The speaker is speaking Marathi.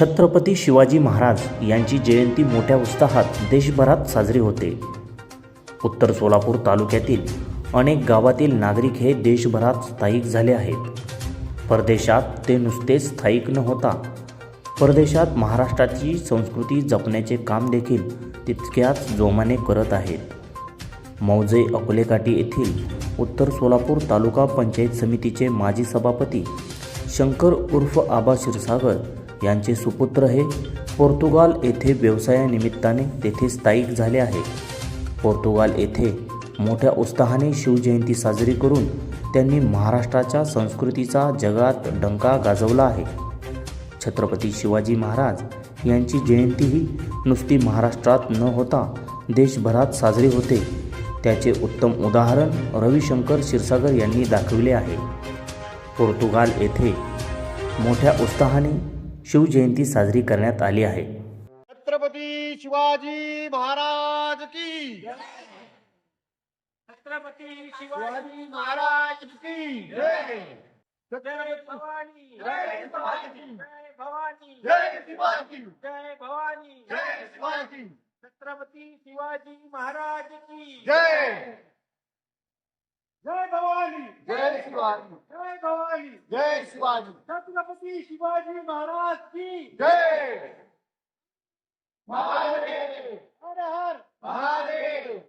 छत्रपती शिवाजी महाराज यांची जयंती मोठ्या उत्साहात देशभरात साजरी होते. उत्तर सोलापूर तालुक्यातील अनेक गावातील नागरिक हे देशभरात स्थायिक झाले आहेत. परदेशात ते नुसते स्थायिक न होता परदेशात महाराष्ट्राची संस्कृती जपण्याचे काम देखील तितक्याच जोमाने करत आहेत. मौजे अकोलेकाठी येथील उत्तर सोलापूर तालुका पंचायत समितीचे माजी सभापती शंकर उर्फ आबा क्षीरसागर यांचे सुपुत्र हे पोर्तुगाल येथे व्यवसायानिमित्ताने तेथे स्थायिक झाले आहे. पोर्तुगाल येथे मोठ्या उत्साहाने शिवजयंती साजरी करून त्यांनी महाराष्ट्राच्या संस्कृतीचा जगात डंका गाजवला आहे. छत्रपती शिवाजी महाराज यांची जयंतीही नुसती महाराष्ट्रात न होता देशभरात साजरी होते. त्याचे उत्तम उदाहरण रविशंकर क्षीरसागर यांनी दाखविले आहे. पोर्तुगाल येथे मोठ्या उत्साहाने शिवजयंती साजरी करण्यात आली आहे. छत्रपती शिवाजी महाराज की छत्रपती शिवाजी महाराज की जय. जय भवानी. जय भवानी. जय भवानी. जय शिवाजी. जय भवानी. जय शिवाजी. छत्रपती शिवाजी महाराज की जय. जय भवानी. जय शिवाजी। जय भवानी जय शिवाजी। छत्रपती शिवाजी महाराज की। जय।